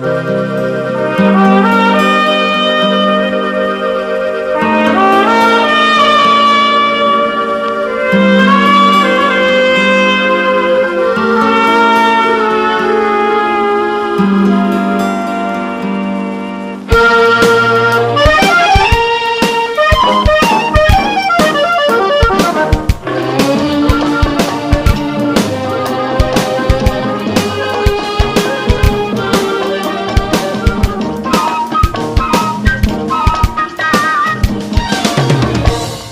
Música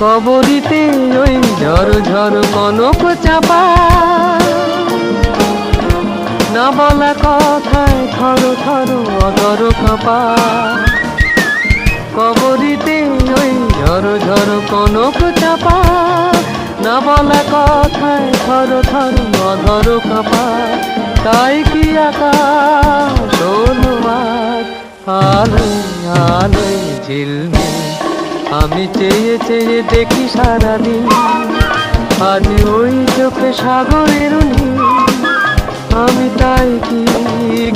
কবরিতে ওই ঝড় ঝড় কনক চাপা। না বলা কথায় থর থর অদর কাপা। কবরিতে ওই ঝড় ঝড় কনক চাপা। না বলা কথায় থর থর অধর কাপা। তাই কি আকাশ আলোয় আলোয় ঝিলমিল আমি চেয়ে চেয়ে দেখি সারাদিন। আজ ওই চোখে সাগরের আমি তাই কি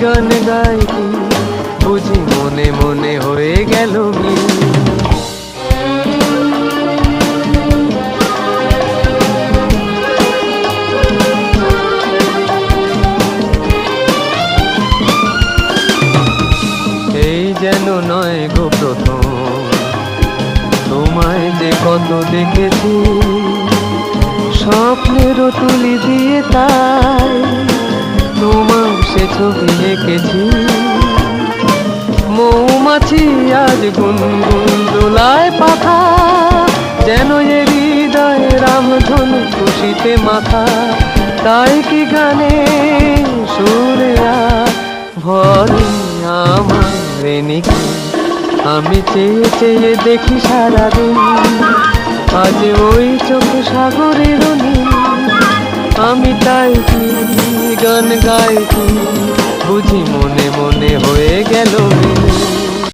গান গাই কি বুঝি মনে মনে হয়ে গেল এই যেন নয় গো প্রথম। তোমায় যে কত দেখেছি, স্বপ্নেরও তুলি দিয়ে তাই তোমার সে ছবি এঁকেছি। মৌমাছি আজ গুনগুন দোলায় পাখা, যেন এ হৃদয় রামধনু খুশিতে মাথা তাই কি গানে সুরে ভরে আমার নিখি আমি চেয়ে চেয়ে দেখি সারাদিন আজ ওই চোখ সাগরের আমি তাই গান গাইছি বুঝি মনে মনে হয়ে গেল মিল।